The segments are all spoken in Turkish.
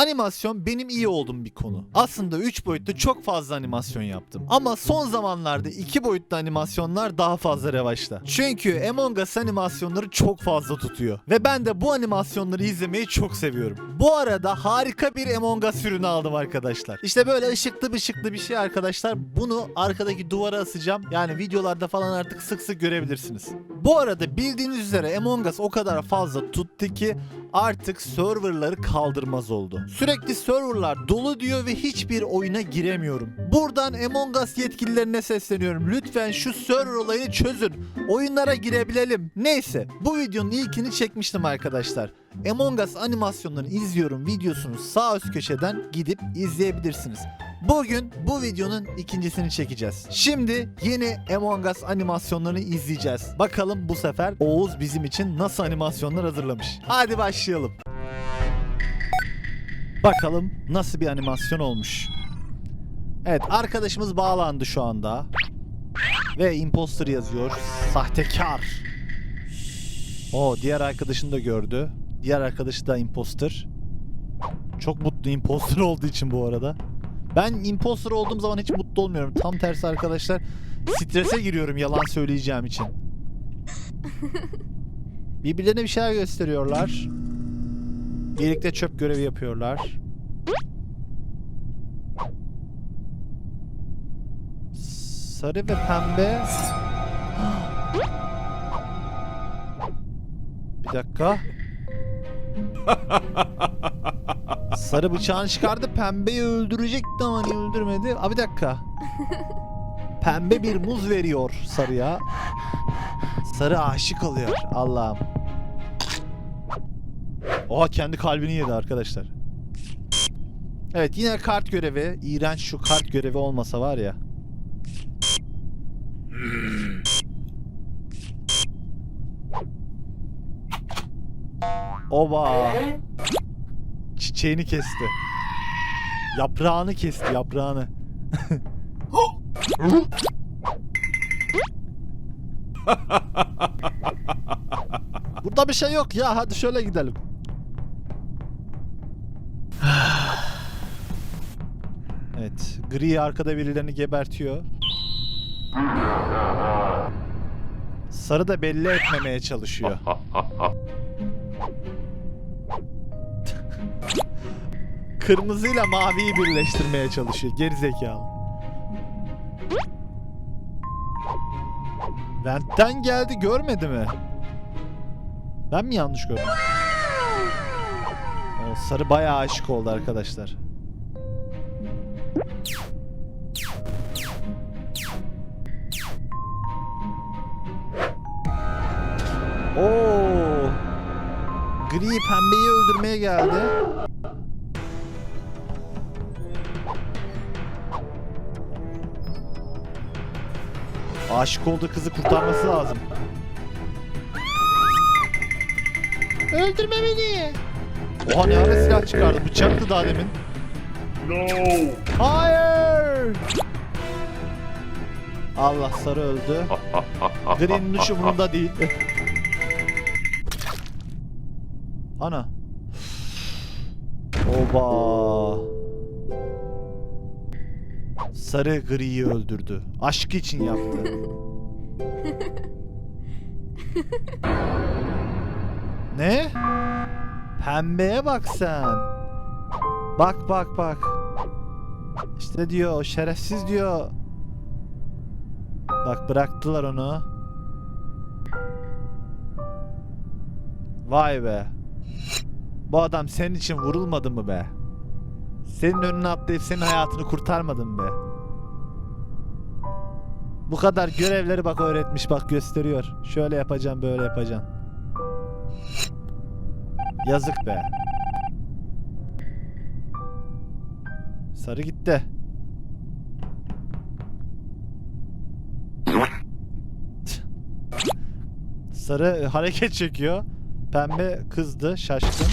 Animasyon benim iyi olduğum bir konu. Aslında 3 boyutlu çok fazla animasyon yaptım. Ama son zamanlarda 2 boyutlu animasyonlar daha fazla revaçta. Çünkü Among Us animasyonları çok fazla tutuyor. Ve ben de bu animasyonları izlemeyi çok seviyorum. Bu arada harika bir Among Us ürünü aldım arkadaşlar. İşte böyle ışıklı ışıklı bir şey arkadaşlar. Bunu arkadaki duvara asacağım. Yani videolarda falan artık sık sık görebilirsiniz. Bu arada bildiğiniz üzere Among Us o kadar fazla tuttu ki artık serverları kaldırmaz oldu. Sürekli serverlar dolu diyor ve hiçbir oyuna giremiyorum. Buradan Among Us yetkililerine sesleniyorum. Lütfen şu server olayını çözün. Oyunlara girebilelim. Neyse bu videonun ilkini çekmiştim arkadaşlar. Among Us animasyonlarını izliyorum videosunu sağ üst köşeden gidip izleyebilirsiniz. Bugün bu videonun ikincisini çekeceğiz. Şimdi yeni Among Us animasyonlarını izleyeceğiz. Bakalım bu sefer Oğuz bizim için nasıl animasyonlar hazırlamış. Hadi başlayalım. Bakalım nasıl bir animasyon olmuş. Evet arkadaşımız bağlandı şu anda. Ve imposter yazıyor. Sahtekar. O diğer arkadaşını da gördü. Diğer arkadaşı da imposter. Çok mutlu imposter olduğu için bu arada. Ben imposter olduğum zaman hiç mutlu olmuyorum. Tam tersi arkadaşlar. Strese giriyorum yalan söyleyeceğim için. Birbirlerine bir şeyler gösteriyorlar. Birlikte çöp görevi yapıyorlar. Sarı ve pembe. Bir dakika. Sarı bıçağını çıkardı. Pembeyi öldürecekti ama niye öldürmedi? Aa bir dakika. Pembe bir muz veriyor sarıya. Sarı aşık oluyor. Allah'ım. Oha kendi kalbini yedi arkadaşlar. Evet yine kart görevi. İğrenç şu kart görevi olmasa var ya. Oba. Çiçeğini kesti. Yaprağını kesti yaprağını. Burada bir şey yok ya hadi şöyle gidelim. Evet, gri arkada birilerini gebertiyor. Sarı da belli etmemeye çalışıyor. Kırmızıyla maviyi birleştirmeye çalışıyor. Geri zekalı. Vent'ten geldi görmedi mi? Ben mi yanlış gördüm? O sarı bayağı aşık oldu arkadaşlar. Oo. Gri pembeyi öldürmeye geldi. Aşık olduğu kızı kurtarması lazım. Öldürme beni. Oha ne ara silah çıkardı. Bıçaktı daha demin. No! Hayır. Allah sarı öldü. Green'in hiç umurunda değil. Ana. Oba. Sarı griyi öldürdü. Aşk için yaptı. ne? Pembeye bak sen. Bak bak bak. İşte diyor o şerefsiz diyor. Bak bıraktılar onu. Vay be. Bu adam senin için vurulmadı mı be? Senin önüne atlayıp senin hayatını kurtarmadı mı be? Bu kadar görevleri bak öğretmiş bak gösteriyor. Şöyle yapacağım böyle yapacağım. Yazık be. Sarı gitti. Sarı hareket çekiyor. Pembe kızdı, şaşkın.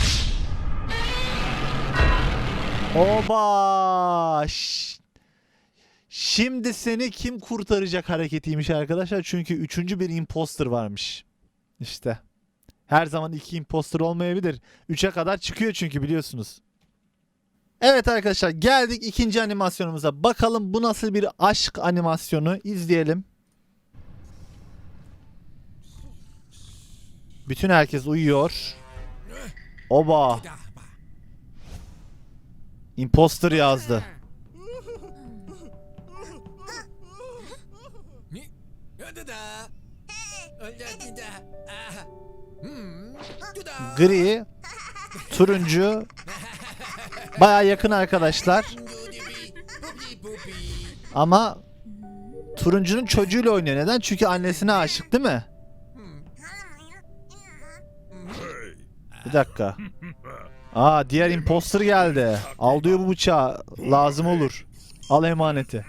Oba! Ş- Şimdi seni kim kurtaracak hareketiymiş arkadaşlar. Çünkü üçüncü bir imposter varmış. İşte. Her zaman iki imposter olmayabilir. Üçe kadar çıkıyor çünkü biliyorsunuz. Evet arkadaşlar geldik ikinci animasyonumuza. Bakalım bu nasıl bir aşk animasyonu izleyelim. Bütün herkes uyuyor. Oba. Imposter yazdı. Gri, turuncu, baya yakın arkadaşlar. Ama turuncunun çocuğuyla oynuyor. Neden? Çünkü annesine aşık değil mi? Bir dakika. Aa diğer imposter geldi. Al diyor bu bıçağı. Lazım olur. Al emaneti.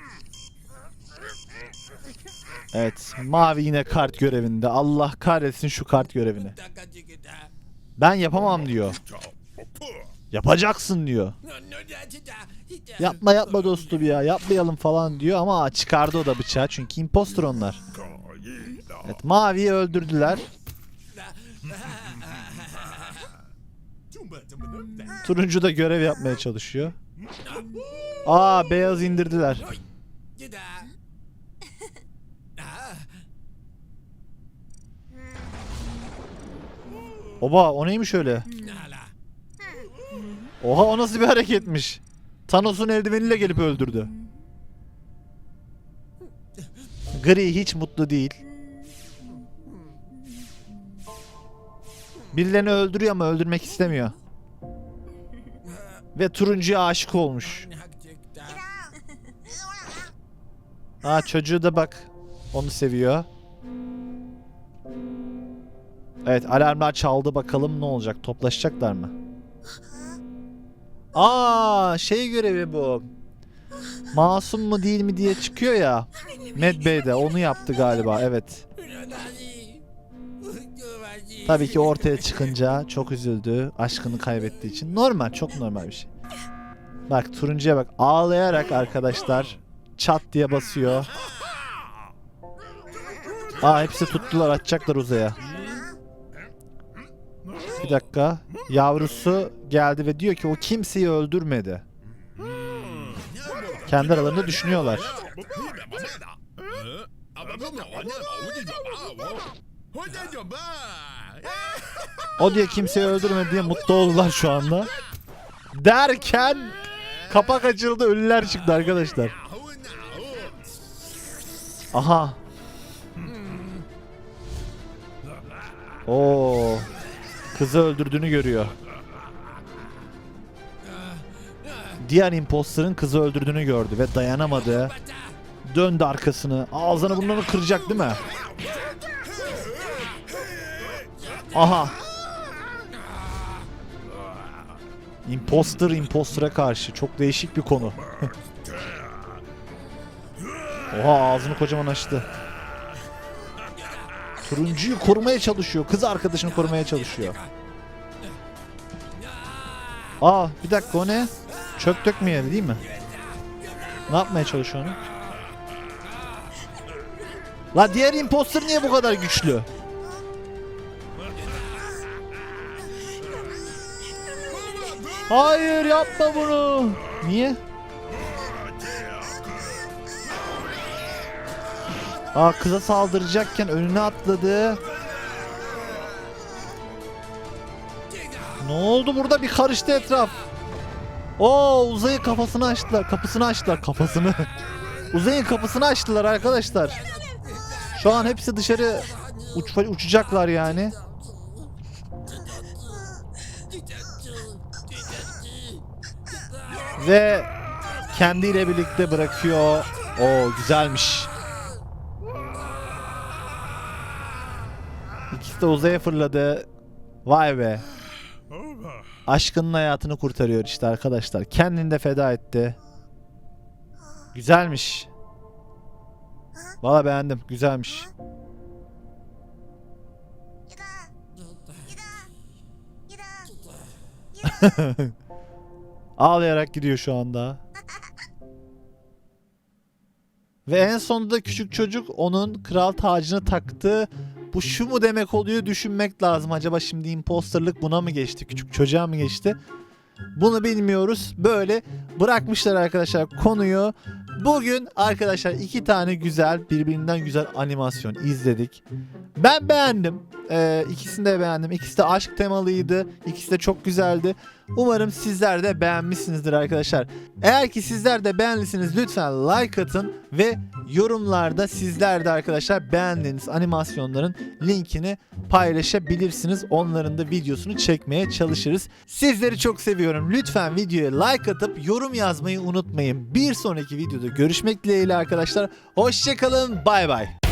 Evet. Mavi yine kart görevinde. Allah kahretsin şu kart görevini. Ben yapamam diyor. Yapacaksın diyor. Yapma yapma dostum ya. Yapmayalım falan diyor ama çıkardı o da bıçağı. Çünkü imposter onlar. Evet maviyi öldürdüler. Turuncu da görev yapmaya çalışıyor. Aa beyaz indirdiler. Oba o neymiş öyle? Oha o nasıl bir hareketmiş? Thanos'un eldiveniyle gelip öldürdü. Gri hiç mutlu değil. Birilerini öldürüyor ama öldürmek istemiyor. Ve turuncuya aşık olmuş. Aa çocuğu da bak. Onu seviyor. Evet alarmlar çaldı bakalım ne olacak toplaşacaklar mı? Aa şey görevi bu. Masum mu değil mi diye çıkıyor ya. Mad Bey de onu yaptı galiba evet. Tabii ki ortaya çıkınca çok üzüldü. Aşkını kaybettiği için. Normal çok normal bir şey. Bak turuncuya bak ağlayarak arkadaşlar çat diye basıyor. Aa hepsi tuttular atacaklar uzaya. Bir dakika. Yavrusu geldi ve diyor ki o kimseyi öldürmedi. Kendi aralarında düşünüyorlar. O diye kimseyi öldürmedi diye mutlu oldular şu anda. Derken kapak açıldı ölüler çıktı arkadaşlar. Aha. Oo. Kızı öldürdüğünü görüyor. Diğer imposterın kızı öldürdüğünü gördü ve dayanamadı. Döndü arkasını. Ağzını burnunu kıracak değil mi? Aha. Imposter impostora karşı. Çok değişik bir konu. Oha ağzını kocaman açtı. Turuncuyu korumaya çalışıyor. Kız arkadaşını korumaya çalışıyor. Aa bir dakika o ne? Çöp dökmeyelim değil mi? Ne yapmaya çalışıyor onu? La diğer imposter niye bu kadar güçlü? Hayır yapma bunu. Niye? Aa kıza saldıracakken önüne atladı. Ne oldu burada bir karıştı etraf. Oo uzayı kafasını açtılar. Kapısını açtılar kafasını. Uzayın kapısını açtılar arkadaşlar. Şu an hepsi dışarı uç, uçacaklar yani. Ve kendiyle birlikte bırakıyor. O güzelmiş. De uzaya fırladı. Vay be. Aşkının hayatını kurtarıyor işte arkadaşlar. Kendini de feda etti. Güzelmiş. Valla beğendim. Güzelmiş. Ağlayarak gidiyor şu anda. Ve en sonunda küçük çocuk onun kral tacını taktı. Bu şu mu demek oluyor düşünmek lazım. Acaba şimdi imposterlık buna mı geçti? Küçük çocuğa mı geçti? Bunu bilmiyoruz. Böyle bırakmışlar arkadaşlar konuyu. Bugün arkadaşlar iki tane güzel birbirinden güzel animasyon izledik. Ben beğendim. Ee, ikisini de beğendim. İkisi de aşk temalıydı. İkisi de çok güzeldi. Umarım sizler de beğenmişsinizdir arkadaşlar. Eğer ki sizler de beğendiyseniz lütfen like atın ve yorumlarda sizler de arkadaşlar beğendiğiniz animasyonların linkini paylaşabilirsiniz. Onların da videosunu çekmeye çalışırız. Sizleri çok seviyorum. Lütfen videoya like atıp yorum yazmayı unutmayın. Bir sonraki videoda görüşmek dileğiyle arkadaşlar. Hoşçakalın. Bay bay.